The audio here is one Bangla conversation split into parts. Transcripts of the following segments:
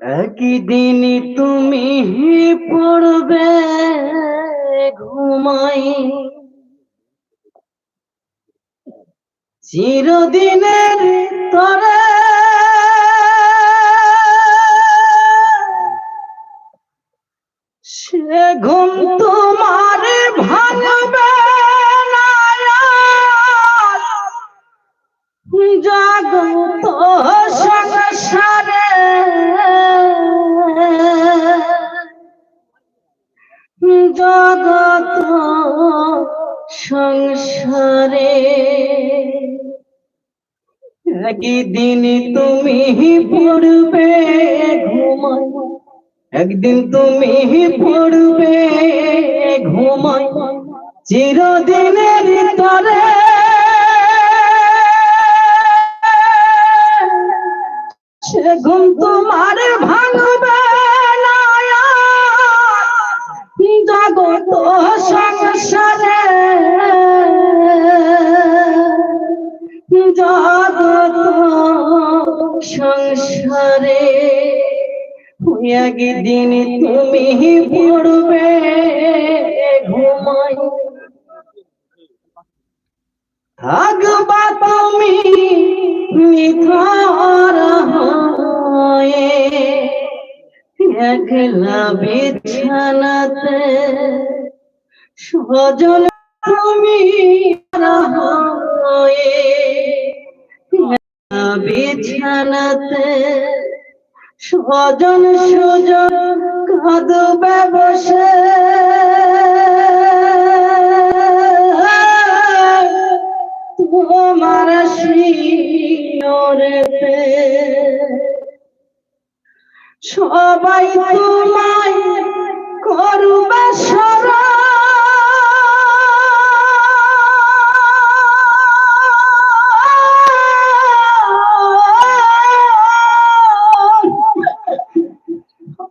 একদিন তুমি পড়বে ঘুমাই। চিরদিনের তরে জগত সংসারে। একদিন তুমি পড়বে ঘুমাই একদিন তুমি পড়বে ঘুমাই চিরদিনের তরে একদিন তুমি পড়বে ঘুমাই থাকবা তুমি নিথর হয়ে একলা বিছানাতে সজন তুমি হয়ে বিছানাতে সজন সুজন কাঁদবে বসে তোমার শিওরেতে সবাই তোমায় করবে সারা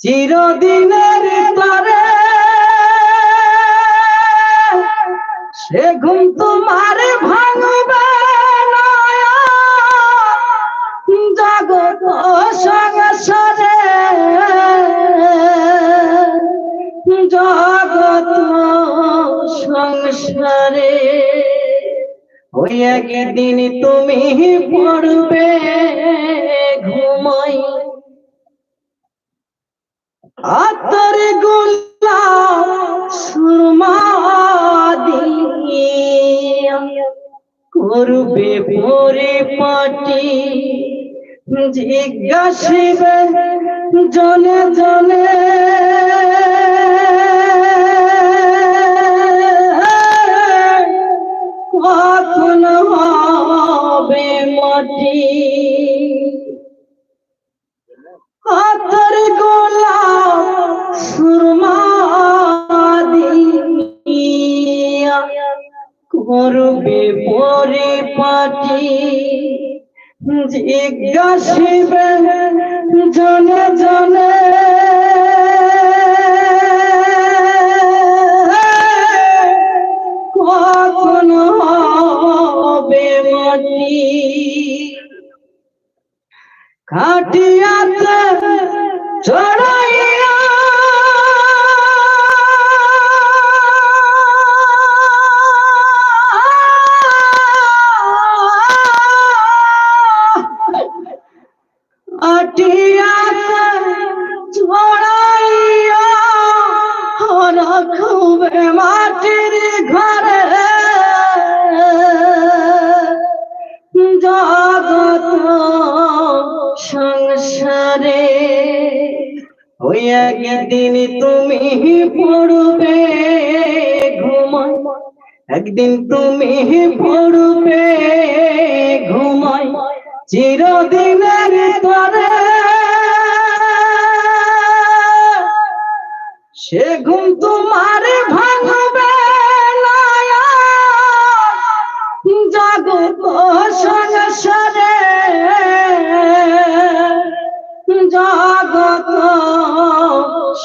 চিরদিনের তরে। সে ঘুম তোমার ভাঙবে জগত সংসারে জগত সংসারে ওই একদিন তুমি পড়বে ঘুমাই আতর গোলাপ সুরমা দিয়া করবে পরে পাটি। জিজ্ঞাসিবে জনে জনে কখন হবে মাটি? হাতের গোলাপ সুরমা দিয়া করবে পরে পাটি জিজ্ঞাসিবে জনে জনে। কখন হবে মাটি? খাটিয়াতে চড়াইয়া। আটিয়াতে চড়াইয়া। রাখবে মাটির ঘরে আশারে ওই একদিন তুমি পড়বে, ঘুমায়। একদিন তুমি পড়বে, ঘুমায়। চিরদিনের তরে। সে ঘুম তুমি জগৎ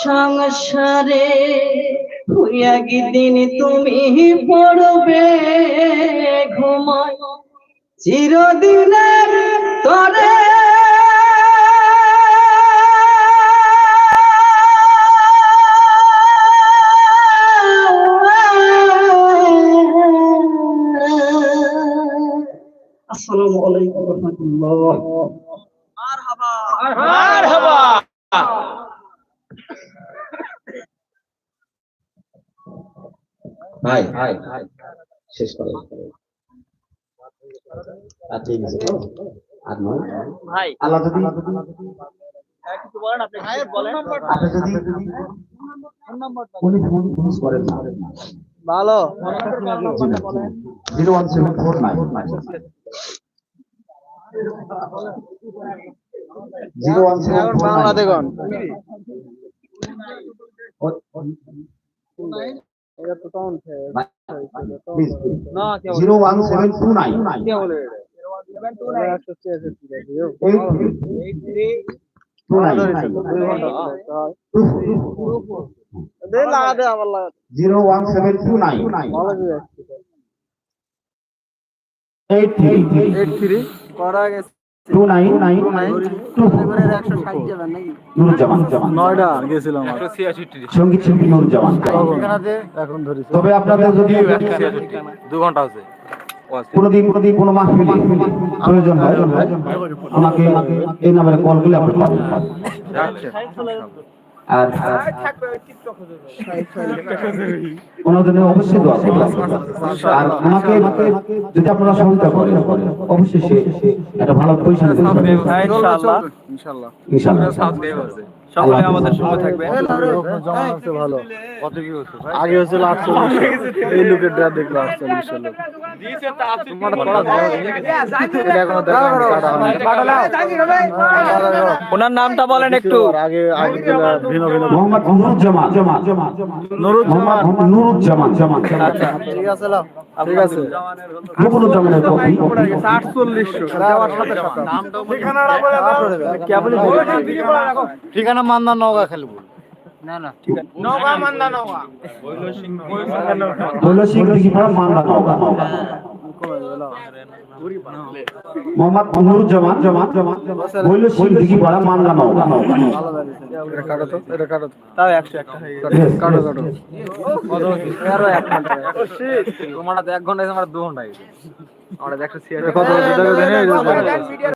সংসারে একদিন তুমি পড়বে ঘুমায়। চিরদিনের তরে। আসসালামু আলাইকুম রহমতুল্লাহ। ভাই শেষ করে আর ঠিক আছে আর নয় আল্লাহ যদি আপনি কিছু বলেন আপনি যদি উনি ফোন ইউজ করেন না ভালো zero one seven four nine zero one seven Bangla দেখুন। এটা তো কাউন্ট না লাগা দে আবার লাগা দে। Zero one seven two nine ভালো করে আসছে এইট থ্রি এইট থ্রি করা গেছে। কোনোদিন কোনোদিন কোনো প্রয়োজন হয় আমাকে এই নাম্বারে কল করলে আপনি আর ওনাদের অবশ্যই দোয়া করবেন। আর আমাকে যদি আপনারা সহযোগিতা করেন অবশ্যই সে একটা ভালো পজিশন ইনশাআল্লাহ ইনশাআল্লাহ ইনশাআল্লাহ সকলে আমাদের সঙ্গে থাকবে জমা হচ্ছে ভালো আগে হচ্ছিল আটচল্লিশ এই লোকের ড্রা দেখল আটচল্লিশ লোক এটা এখনও দেখা হয়নি, কাটা হয়নি। ওনার নামটা বলেন একটু আগে আগে ভিন্ন ভিন্ন মোহাম্মদ নুরুজ্জামান মোহাম্মদ নুরুজ্জামান জামান ঠিক আছে ঠিক আছে নুরুজ্জামানের কপি আটচল্লিশশো দেওয়ার সাথে সাথে কেবলই ঠিকানা মান্দা নগা খেলব না না নগা মান্দা নগা সিং মান্দা নওগাঁ মোহাম্মদ নুরুজ্জামান জামান হইল সিং দিঘি পাড়া মান্দা নওগাঁ এটা কাটো তো এটা কাটো তো তাও একশো একটা হয়ে গেছে কাটো কাটো আরও এক ঘণ্টা তোমার এক ঘণ্টা আমার দু ঘণ্টা